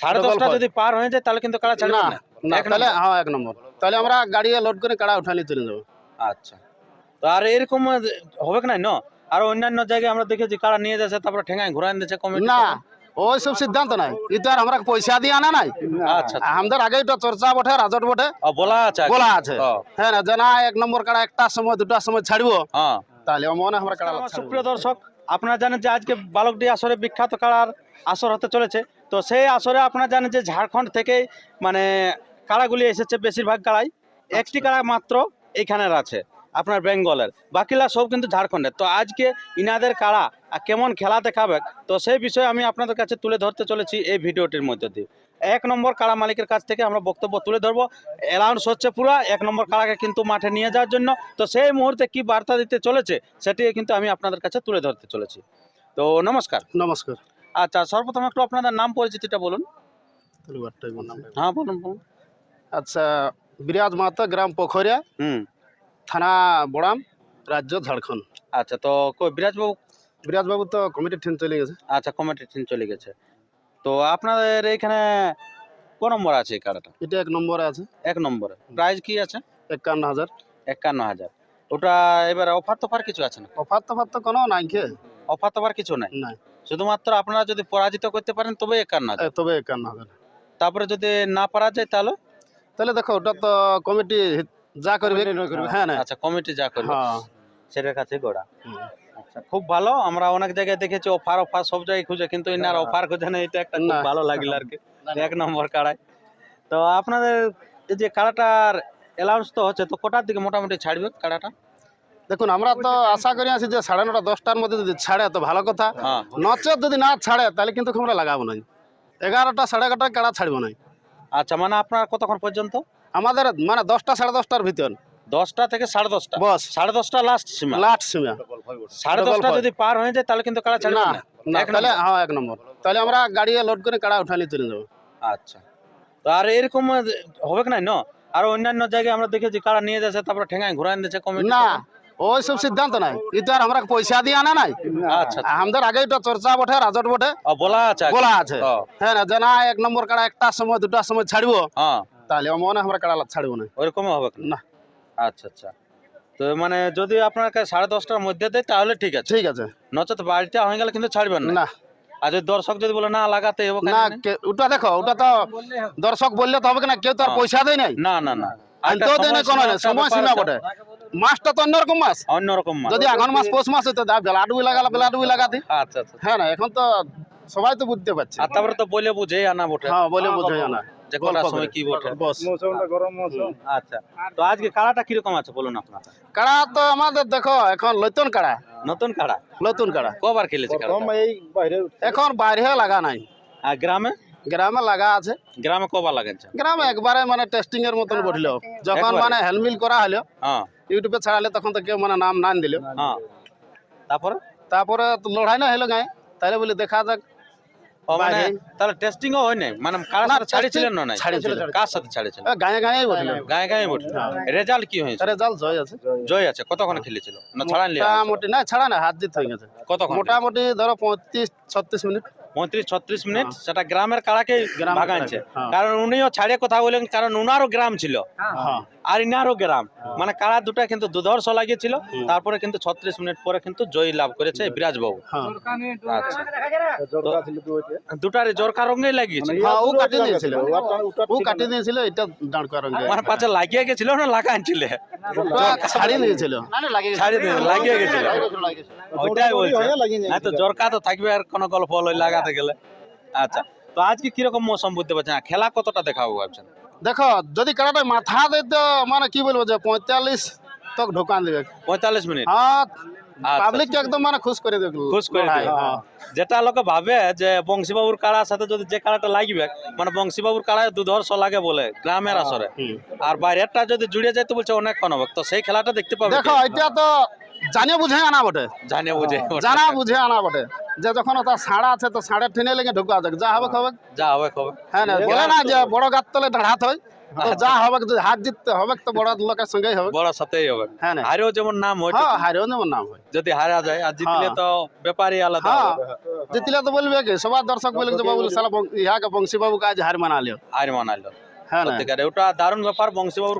সাড়ে দশটা যদি পার হয়ে যায় তাহলে কিন্তু কাড়া ছাড়বে না না? না তাহলে হ্যাঁ এক নম্বর। তাহলে আমরা গাড়ি লোড করে কাড়া উঠানি চলে যাব আচ্ছা। তো আর এরকম হবে কি না ন? আর অন্যান্য জায়গায় আমরা দেখেছি কাড়া নিয়ে যাচ্ছে তারপরে ঠেঙায় ঘুরাই দিচ্ছে কমিটি না ওই সব সিদ্ধান্ত নাই। এটা আর আমরা পয়সা দিয়ে আনা নাই। আচ্ছা আমাদের আগে এটা চর্চা বটে রাজট বটে। বলা আছে বলা আছে। হ্যাঁ না জানা এক নম্বর কাড়া একটার সময় দুটার সময় ছাড়বো তাহলে মনে আমরা কাড়া সুপ্রিয় দর্শক আপনারা জানেন যে আজকে বালকডি আসরে বিখ্যাত কাড়ার আসর হতে চলেছে। তো সেই আসরে আপনারা জানেন যে ঝাড়খণ্ড থেকে মানে কাড়াগুলি এসেছে বেশিরভাগ কাড়াই একটি কাড়া মাত্র এইখানের আছে আপনার বেঙ্গলের। বাকিলা সব কিন্তু ঝাড়খণ্ডের। তো আজকে ইনাদের কাড়া আর কেমন খেলা দেখাবে তো সেই বিষয়ে আমি আপনাদের কাছে তুলে ধরতে চলেছি এই ভিডিওটির মধ্যে দিয়ে। এক নম্বর কাড়া মালিকের কাছ থেকে আমরা বক্তব্য তুলে ধরবো। অ্যালাউন্স হচ্ছে পুরো এক নম্বর কাড়াকে কিন্তু মাঠে নিয়ে যাওয়ার জন্য। তো সেই মুহূর্তে কি বার্তা দিতে চলেছে সেটি কিন্তু আমি আপনাদের কাছে তুলে ধরতে চলেছি। তো নমস্কার। নমস্কার। আচ্ছা সর্বপ্রথম একটু আপনাদের নাম পরিচিতিটা বলুন। হ্যাঁ বলুন বলুন। আচ্ছা বিরাজ মাহাতো গ্রাম পোখরিয়া। হুম। থানা বড়াম রাজ্য ঝাড়খণ্ড। আচ্ছা তো বিরাজবাবু বিরাজ তো কমিটির ঠিন চলে গেছে। আচ্ছা কমিটির টিম চলে গেছে। তো আপনাদের এইখানে ক নম্বর আছে এই কাড়াটা এটা এক নম্বরে আছে। এক নম্বরে। প্রাইস কি আছে? একান্ন হাজার। একান্ন হাজার। ওটা এবার অফার তোফার কিছু আছে না? অফার তফার তো কোনো নাই খে অফার তোফার কিছু নাই? নাই। শুধুমাত্র আপনারা যদি পরাজিত করতে পারেন তবে একান্ন হাজার তবে একান্ন হাজার তারপরে যদি না পারা যায় তাহলে? তাহলে দেখো ওটা তো কমিটি যা করবে হ্যাঁ না আচ্ছা কমিটি যা করবে। হ্যাঁ। সেটার কাছে গোড়া। আচ্ছা খুব ভালো। আমরা অনেক জায়গায় দেখেছি অফার অফার সব জায়গায় খুঁজে কিন্তু ইনার অফার খুঁজে না এটা একটা খুব ভালো লাগল আর কি। এক নম্বর কাড়ায়। তো আপনাদের এই যে কাড়াটার অ্যালাউন্স তো হচ্ছে তো কোটার দিকে মোটামুটি ছাড়বে কাড়াটা? দেখুন আমরা তো আশা করি আছি যে সাড়ে নটা দশটার মধ্যে যদি ছাড়ে তো ভালো কথা। হ্যাঁ। নচেত যদি না ছাড়ে তাহলে কিন্তু আমরা লাগাবো না। এগারোটা সাড়ে এগারোটা কাড়া ছাড়বো না। আচ্ছা মানে আপনার কতক্ষণ পর্যন্ত? আমাদের মানে দশটা সাড়ে দশটার ভিতর। দশটা থেকে সাড়ে দশটা? বস। সাড়ে দশটা লাস্ট সীমা? লাস্ট সীমা। সাড়ে দশটা যদি পার হয়ে যায় তাহলে কিন্তু কাড়া ছাড়বে না তাহলে হ্যাঁ এক নম্বর। তাহলে আমরা গাড়ি লোড করে কাড়া উঠানি চলে যাব। আচ্ছা। তো আর এরকম হবে কি না ন? আর অন্যান্য জায়গায় আমরা দেখেছি কাড়া নিয়ে যাচ্ছে তারপরে ঠেঙায় ঘুরাই দিচ্ছে কমিটি না ওই সব সিদ্ধান্ত নাই। এটা আর আমরা পয়সা দিয়ে আনা নাই। আচ্ছা আমাদের আগে এটা চর্চা বটে রাজট বটে। বলা আছে। বলা আছে। হ্যাঁ না জানা এক নম্বর কাড়া একটার সময় দুটার সময় ছাড়বো। হ্যাঁ। তাহলে মনে আমরা কাড়া ছাড়বো না। ওইরকমই হবে না। আচ্ছা আচ্ছা। তো মানে যদি আপনার কাছে সাড়ে দশটার মধ্যে দেয় তাহলে ঠিক আছে। ঠিক আছে। নচেত বাড়িটা হয়ে গেলে কিন্তু ছাড়বেন না। না। আর যদি দর্শক যদি বলে না লাগাতে হবে না ওটা দেখো ওটা তো দর্শক বললে তো হবে না? কেউ তো আর হ্যাঁ। পয়সা দেয় নাই। না না না। আনতেও দেয় না কোনো না, সময় সীমা বটে। মাসটা তো অন্যরকম মাস অন্যরকম মাছ। যদি আগান মাস পৌষ মাস হতো দাও বেলাডুবি লাগালা বেলাডুবি লাগাতে আচ্ছা আচ্ছা। হ্যাঁ না এখন তো সবাই তো বুঝতে পারছে। আর তারপরে তো বলে বুঝেই আনা বটে। হ্যাঁ বলে বোঝাই না যে কোনটার সময় কি বটে। বস। আচ্ছা। তো আজকে কাড়াটা কীরকম আছে বলুন আপনার? কাড়া তো আমাদের দেখো এখন লইতন কাড়া। নতুন কাড়া? নতুন কাড়া। কবার খেলেছে? এখন বাইরে লাগা নাই। আর গ্রামে? গ্রামে লাগা আছে। গ্রামে কবার লাগাচ্ছে গ্রামে একবারে মানে টেস্টিং এর মতন বঠিল যখন মানে হেলমিল করা হলো হ্যাঁ। ইউটিউবে ছাড়ালে তখন তো কেউ মানে নাম নান দিল হ্যাঁ। তারপরে? তারপরে তো লড়াই না হলো গায়ে। তাহলে বলি দেখা যাক। ও মানে বাইরে। তাহলে টেস্টিংও হয় নাই? মানে কার না, সাথে ছাড়িছিলেন না নাই? ছাড়িয়েছিল। কার সাথে ছাড়িয়েছিল? এ, গায়ে গায়ে বঠিল গায়ে গায়ে বটে রেজাল্ট কি হয়েছে? রেজাল্ট জয় আছে। জয় আছে। কতক্ষণ খেলেছিল? না ছাড়ান মোটামুটি না ছাড়া না হাত জিত হয়ে গেছে। কতক্ষণ? মোটামুটি ধরো পঁয়ত্রিশ ছত্রিশ মিনিট। পঁয়ত্রিশ ছত্রিশ মিনিট সেটা গ্রামের কাড়াকে ভাগাইছে। হ্যাঁ। কারণ উনিও ছাড়িয়ে কথা বলেন কারণ উনারও গ্রাম ছিল। হ্যাঁ। আর ইনারও গ্রাম। মানে কাড়া দুটা কিন্তু দুধর্ষ লাগিয়েছিল তারপরে কিন্তু ছত্রিশ মিনিট পরে কিন্তু জয়ী লাভ করেছে বিরাজ বাবু হ্যাঁ। আচ্ছা। দুটারে জরকা রঙেই লাগিয়েছে হ্যাঁ ও কাটিয়ে দিয়েছিল ও কাটিয়ে দিয়েছিল এটা দাঁড় করার মানে পাশে লাগিয়ে গেছিল না লাগাইছিল? ছাড়িয়ে দিয়েছিল ছাড়িয়ে লাগিয়ে গেছিল। ওইটাই বলছে। তো জরকা তো থাকবে আর কোনো গল্প হলো লাগাতে গেলে। আচ্ছা তো আজকে কীরকম মৌসুম বুঝতে পারছেন? খেলা কতটা দেখাবো ভাবছেন? দেখো যদি কারাটা মাথা দেয় তো মানে কি বলব যে পঁয়তাল্লিশ তক ঢোকান দেবে। পঁয়তাল্লিশ মিনিট। হ্যাঁ পাবলিক একদম মানে খুশ করে দেবে খুশ করে দিবে। হ্যাঁ। যেটা লোকে ভাবে যে বংশীবাবুর কাড়ার সাথে যদি যে কাড়াটা লাগবে মানে বংশীবাবুর কাড়ায় দুধর্ষ লাগে বলে গ্রামের আসরে। আর বাইরেরটা যদি জুড়ে যায় তো বলছে অনেকক্ষণ হবে। তো সেই খেলাটা দেখতে পাবে দেখো এটা তো জানে বুঝে আনা বটে। জানে বুঝে জানা বুঝে আনা বটে। যে যখন তার সাড়া আছে তো সাড়ে ঠেনে লেগে ঢুকা যাক। যা হবে খবে যা হবে কবে? হ্যাঁ না বলে না যে বড় গাছ তলে ঢাড়াত হয়। তো যা হবে হাত জিততে হবে তো বড় লোকের সঙ্গেই হবে বড় সাথেই হবে হ্যাঁ হারেও যেমন নাম হয় হ্যাঁ হারিও যেমন নাম হয়। যদি হারা যায় আর জিতলে হ্যাঁ। তো ব্যাপারই আলাদা হ্যাঁ। জিতলে তো বলবে কি সবার দর্শক বলবে যে বাবু সালা ইহাকে বংশী বাবু কাজ হার হার মানাইলো হ্যাঁ ওটা দারুণ ব্যাপার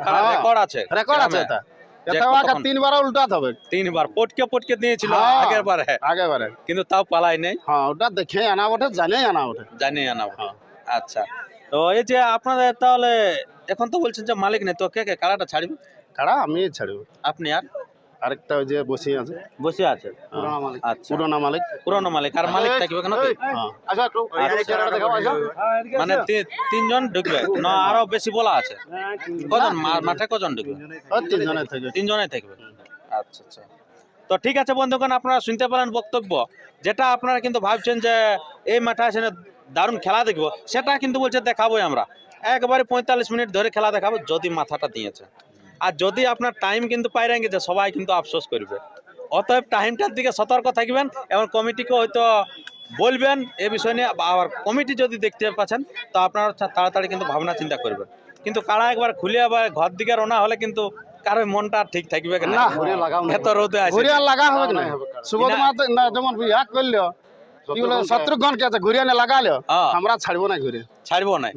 হ্যাঁ। রেকর্ড আছে। রেকর্ড এটা। তিনবার উল্টাতে হবে। তিনবার পটকে পটকে দিয়েছিল হ্যাঁ। আগের বার। কিন্তু তাও পালাই নেই। হ্যাঁ ওটা দেখে আনা ওঠে জানে আনা ওঠে জানি না হ্যাঁ। আচ্ছা। তো এই যে আপনাদের তাহলে এখন তো বলছেন যে মালিক নেই তো কে কে কাড়াটা ছাড়বে? কারা? আমি ছাড়ব। আপনি আর? আরেকটা ওই যে বসে আছে। বসে আছে? পুরোনো মালিক। আচ্ছা। পুরোনো মালিক। পুরনো মালিক। আর মালিক থাকবে কেন হ্যাঁ আচ্ছা মানে তিনজন ঢুকবে? না আরও বেশি বলা আছে। কজন? মাঠে কজন ঢুকবে? ওই তিনজনের থেকে। তিনজনে থাকবে। আচ্ছা আচ্ছা। তো ঠিক আছে বন্ধুগণ আপনারা শুনতে পারেন বক্তব্য। যেটা আপনারা কিন্তু ভাবছেন যে এই মাঠে আসে না দারুণ খেলা দেখব সেটা কিন্তু বলছে দেখাবোই আমরা। একবারে পঁয়তাল্লিশ মিনিট ধরে খেলা দেখাবো যদি মাথাটা দিয়েছে। আর যদি আপনার টাইম কিন্তু পাই গেছে সবাই কিন্তু আফসোস করবে। অতএব টাইমটার দিকে সতর্ক থাকবেন এবং কমিটিকে হয়তো বলবেন এ বিষয় নিয়ে আবার কমিটি যদি দেখতে পাচ্ছেন তো আপনারা তাড়াতাড়ি কিন্তু ভাবনা চিন্তা করবেন। কিন্তু কারা একবার খুলে আবার ঘর দিকে রোনা হলে কিন্তু কারও মনটা ঠিক থাকবে না না। এত রোদে আছে। ঘুরিয়া লাগা হবে না সুবোধ না। যেমন ইয়া করল শত্রুঘ্ন কে আছে ঘুরিয়া না লাগালো আমরা ছাড়বো না ঘুরে। ছাড়বো না।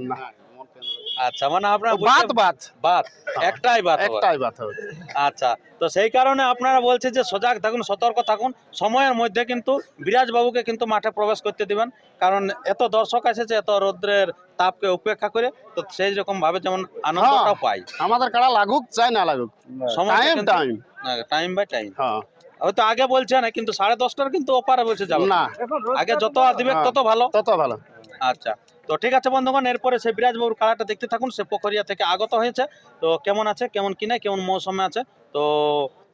আচ্ছা মানে আপনার বাত বাত বাত একটাই বাত একটাই বাত হবে। আচ্ছা তো সেই কারণে আপনারা বলছে যে সজাগ থাকুন সতর্ক থাকুন। সময়ের মধ্যে কিন্তু বিরাজ বাবুকে কিন্তু মাঠে প্রবেশ করতে দিবেন। কারণ এত দর্শক এসেছে এত রৌদ্রের তাপকে উপেক্ষা করে তো সেই রকম ভাবে যেমন আনন্দটাও পাই। আমাদের কাড়া লাগুক চাই না লাগুক। সময় time time time by time হ্যাঁ। হয়তো আগে বলছে না কিন্তু সাড়ে দশটার কিন্তু ওপারে বলছে যাবে। না। আগে যত দিবে হ্যাঁ। তত ভালো। তত ভালো। আচ্ছা। তো ঠিক আছে বন্ধুগণ, এরপরে সে বিরাজবাবুর কালারটা দেখতে থাকুন, সে পোখরিয়া থেকে আগত হয়েছে। তো কেমন আছে, কেমন কিনে কেমন মৌসুমে আছে, তো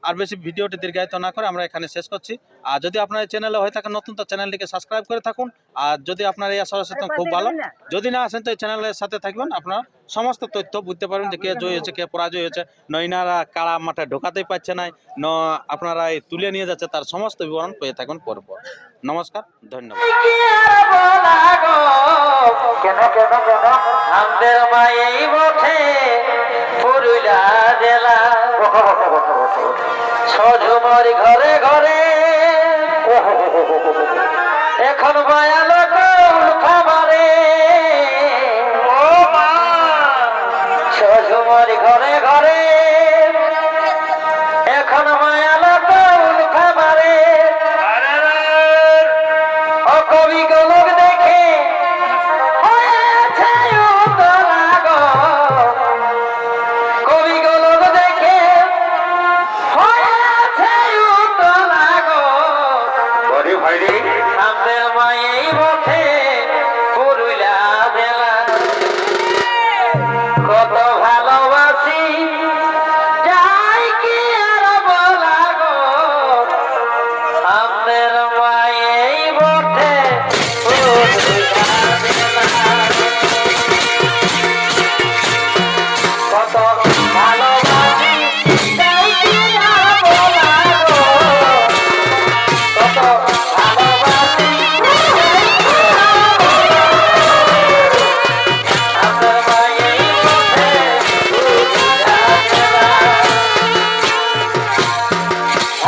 আর বেশি ভিডিওটি দীর্ঘায়িত না করে আমরা এখানে শেষ করছি আর যদি আপনার এই চ্যানেলে হয়ে থাকেন নতুন তো চ্যানেলটিকে সাবস্ক্রাইব করে থাকুন আর যদি আপনার এই আসর আসেন খুব ভালো যদি না আসেন তো এই চ্যানেলের সাথে থাকবেন আপনারা সমস্ত তথ্য বুঝতে পারবেন যে কে জয় হয়েছে কে পরাজয় হয়েছে নইনারা কাড়া মাঠে ঢোকাতেই পারছে না ন আপনারা এই তুলে নিয়ে যাচ্ছে তার সমস্ত বিবরণ পেয়ে থাকুন পরব নমস্কার ধন্যবাদ সজমার ঘরে ঘরে। এখন খাবারে। সজমার ঘরে ঘরে।